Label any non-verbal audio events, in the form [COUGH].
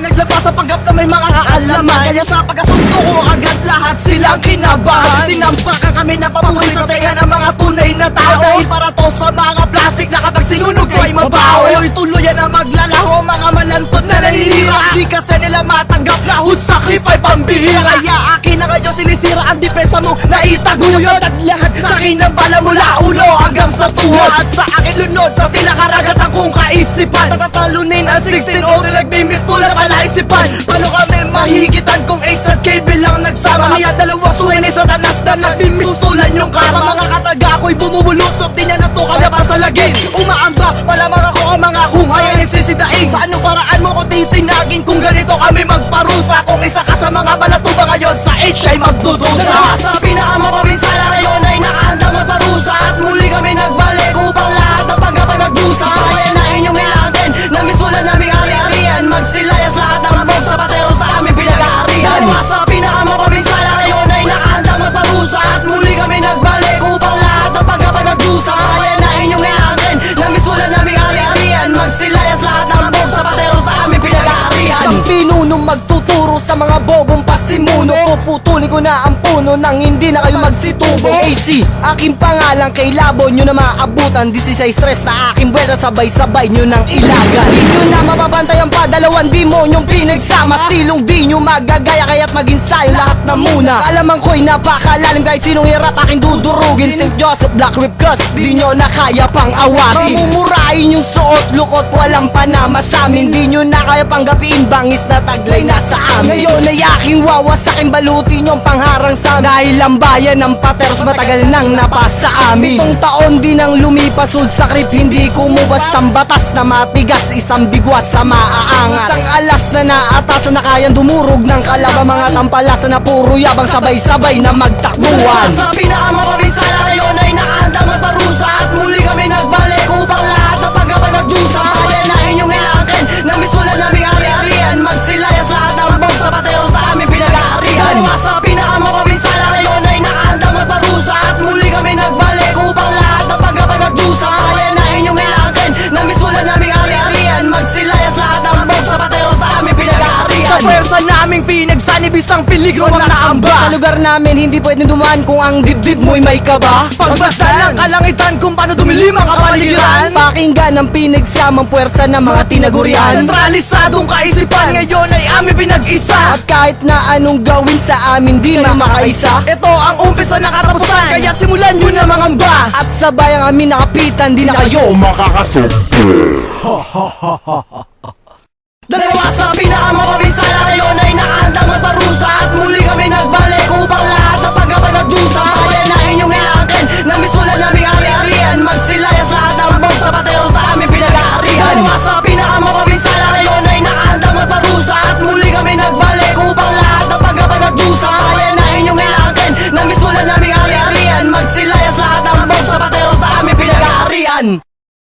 naglabas sa panggap na may makakaalaman Kaya sa pag-asunto ko agad lahat sila kinabahan. Tinampa ka kami na papuri sa tenga ng mga tunay na tao. Dahil para kapag sinunog ko ay mabaho. Tuloy-tuloy na maglalaho mga malantod na naninira Di kasi nila matanggap na hood sacrifice ay pambihira. Kaya akin na ngayon sinisira ang depensa mo na itaguyod At lahat sa akin ang bala mula ulo hanggang sa tuhod At sa akin lunod sa tila karagatan kong kaisipan. Tatatalunin ang 16 o nagmimistula pala isipan Paano kami mahigitan kung ace at K bilang nagsama. Kaya dalawang suwene sa tanas na nagmimistulan yung kama. Mga kataga ako'y bumubulusok Di niya na to kaya pa sa lagin Umaamba palamang ako ang mga hungay ay nagsisidaing. Sa anong paraan mo ko titinagin Kung ganito kami magparusa? Kung isa ka sa mga balatuba ngayon Sa H ay magdudusa. Sa pinakamapaminsala sa mga bobong pasimuno. Puputulin ko na ang puno nang hindi na kayo magsitubo AC, aking pangalan kay labo nyo na maabutan. 16 stress na aking buweta sabay-sabay nyo nang ilagan. Di nyo na mapapantayan pa dalawang demonyong pinagsama. Stilong di nyo magagaya kaya't mag-ensayo lahat na muna. Kalaman ko'y napakalalim kahit sinong hirap aking dudurugin. St. Joseph Black Rip Cause di nyo na kaya pang awatin. Mamumurahin yung suot, lukot, walang panama sa amin. Di nyo na kaya panggapiin, bangis na taglay na sa amin. Ngayon ay aking wawasakin, balutin yung pangharang sa Dahil ang bayan ng pateros matagal nang napasa amin. Itong taon din ang lumipas, sa krip, hindi kumubas Ang batas na matigas, isang bigwas sa maaangas Isang alas na naatasan na kayang dumurog ng kalaba Mga tampalasan na puro yabang sabay-sabay na magtakbuhan. Sa pinakamapaminsala ngayon ay nakahandang magparusa At muli pinagsanib isang peligro ang naamba. Sa lugar namin hindi pwedeng dumaan kung ang dibdib mo'y may kaba. Pagbasta ng kalangitan kung paano dumilim ang kapaligiran. Pakinggan ang pinagsamang puwersa ng mga tinagurian. Sentralisadong kaisipan ngayon ay aming pinag-isa. At kahit na anong gawin sa amin di makaisa. Ito ang umpisa ng katapusan Kaya't simulan nyo na mangamba At sa bayang amin nakapitan di na kayo [LAUGHS] Dalawa sa pinakamapaminsala ngayon ay magparusa At muli kami